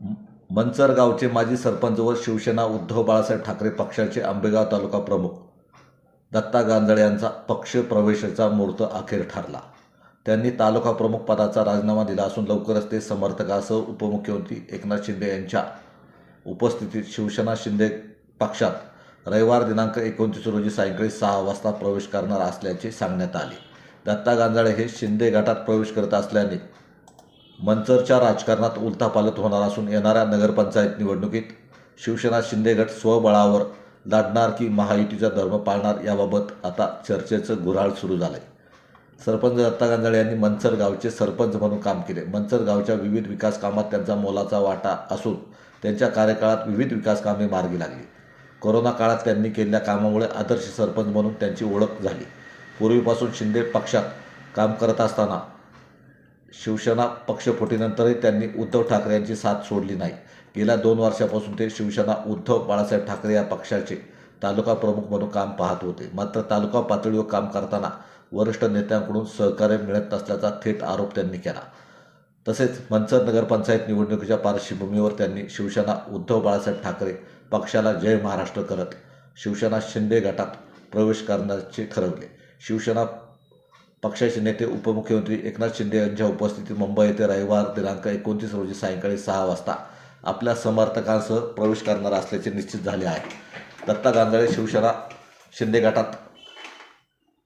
मंचरगावचे माजी सरपंच व शिवसेना उद्धव बाळासाहेब ठाकरे पक्षाचे आंबेगाव तालुका प्रमुख दत्ता गांजळे यांचा पक्ष प्रवेशाचा मुहूर्त अखेर ठरला. त्यांनी तालुका प्रमुख पदाचा राजीनामा दिला असून लवकरच ते समर्थकासह उपमुख्यमंत्री एकनाथ शिंदे यांच्या उपस्थितीत शिवसेना शिंदे पक्षात रविवार दिनांक एकोणतीस रोजी सायंकाळी सहा वाजता प्रवेश करणार असल्याचे सांगण्यात आले. दत्ता गांजाळे हे शिंदे गटात प्रवेश करत असल्याने मंचरच्या राजकारणात उलथापालथ होणार असून येणाऱ्या नगरपंचायत निवडणुकीत शिवसेना शिंदेगट स्वबळावर लढणार की महायुतीचा धर्म पाळणार याबाबत आता चर्चेचं गुऱ्हाळ सुरू झालंय. सरपंच दत्ता गांजाळे यांनी मंचर गावचे सरपंच म्हणून काम केले. मंचर गावच्या विविध विकास कामात त्यांचा मोलाचा वाटा असून त्यांच्या कार्यकाळात विविध विकास कामे मार्गी लागली. कोरोना काळात त्यांनी केलेल्या कामामुळे आदर्श सरपंच म्हणून त्यांची ओळख झाली. पूर्वीपासून शिंदे पक्षात काम करत असताना शिवसेना पक्षफुटीनंतरही त्यांनी उद्धव ठाकरे यांची साथ सोडली नाही. गेल्या दोन वर्षापासून ते शिवसेना उद्धव बाळासाहेब ठाकरे या पक्षाचे तालुका प्रमुख म्हणून काम पाहत होते. मात्र तालुका पातळीवर काम करताना वरिष्ठ नेत्यांकडून सहकार्य मिळत नसल्याचा थेट आरोप त्यांनी केला. तसेच मंचर नगरपंचायत निवडणुकीच्या पार्श्वभूमीवर त्यांनी शिवसेना उद्धव बाळासाहेब ठाकरे पक्षाला जय महाराष्ट्र करत शिवसेना शिंदे गटात प्रवेश करण्याचे ठरवले. शिवसेना पक्षाचे नेते उपमुख्यमंत्री एकनाथ शिंदे यांच्या उपस्थितीत मुंबई येथे रविवार दिनांक एकोणतीस रोजी सायंकाळी सहा वाजता आपल्या समर्थकांसह प्रवेश करणार असल्याचे निश्चित झाले आहे. दत्ता गांजाळे शिवसेना शिंदे गटात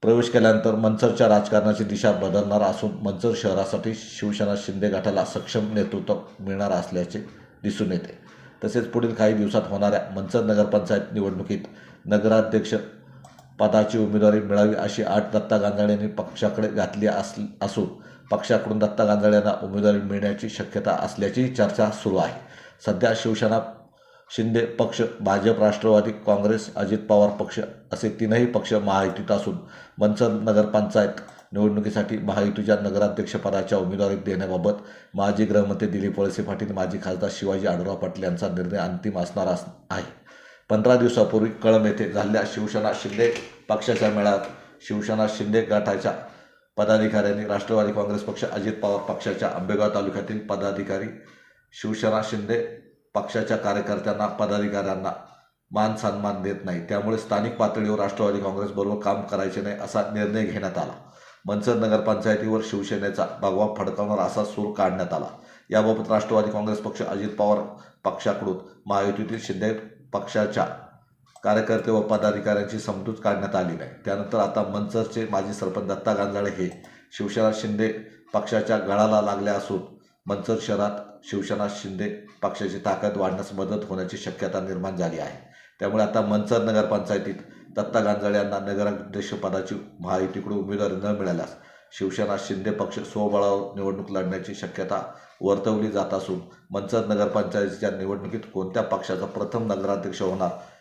प्रवेश केल्यानंतर मंचरच्या राजकारणाची दिशा बदलणार असून मंचर शहरासाठी शिवसेना शिंदे गटाला सक्षम नेतृत्व मिळणार असल्याचे दिसून येते. तसेच पुढील काही दिवसात होणाऱ्या मंचर नगरपंचायत निवडणुकीत नगराध्यक्ष पदाची उमेदवारी मिळावी अशी आठ दत्ता गांजाळे यांनी पक्षाकडे घातली अस असून पक्षाकडून दत्ता गांजाळे यांना उमेदवारी मिळण्याची शक्यता असल्याची चर्चा सुरू आहे. सध्या शिवसेना शिंदे पक्ष भाजप राष्ट्रवादी काँग्रेस अजित पवार पक्ष असे तीनही पक्ष महायुतीत असून मंचर नगरपंचायत निवडणुकीसाठी महायुतीच्या नगराध्यक्षपदाच्या उमेदवारी देण्याबाबत माजी गृहमंत्री दिलीप वळसे पाटील माजी खासदार शिवाजी आढळराव पाटील यांचा निर्णय अंतिम असणार आहे. पंधरा दिवसापूर्वी कळम येथे झालेल्या शिवसेना शिंदे पक्षाच्या मेळाव्यात शिवसेना शिंदे गटाच्या पदाधिकाऱ्यांनी राष्ट्रवादी काँग्रेस पक्ष अजित पवार पक्षाच्या आंबेगाव तालुक्यातील पदाधिकारी शिवसेना शिंदे पक्षाच्या कार्यकर्त्यांना पदाधिकाऱ्यांना मान सन्मान देत नाही. त्यामुळे स्थानिक पातळीवर राष्ट्रवादी काँग्रेसबरोबर काम करायचे नाही असा निर्णय घेण्यात आला. मंचर नगरपंचायतीवर शिवसेनेचा भगवा फडकावणार असा सूर काढण्यात आला. याबाबत राष्ट्रवादी काँग्रेस पक्ष अजित पवार पक्षाकडून महायुतीतील शिंदे पक्षाच्या कार्यकर्ते व पदाधिकाऱ्यांची समजूत काढण्यात आली नाही. त्यानंतर आता मंचरचे माजी सरपंच दत्ता गांजाळे हे शिवसेना शिंदे पक्षाच्या गळाला लागले असून मंचर शहरात शिवसेना शिंदे पक्षाची ताकद वाढण्यास मदत होण्याची शक्यता निर्माण झाली आहे. त्यामुळे आता मंचर नगरपंचायतीत दत्ता गांजाळे यांना नगराध्यक्षपदाची महायुतीकडून उमेदवारी न मिळाल्यास शिवसेना शिंदे पक्ष स्वबळावर निवडणूक लढण्याची शक्यता वर्तवली जात असून मंचर नगरपंचायतीच्या निवडणुकीत कोणत्या पक्षाचा प्रथम नगराध्यक्ष होणार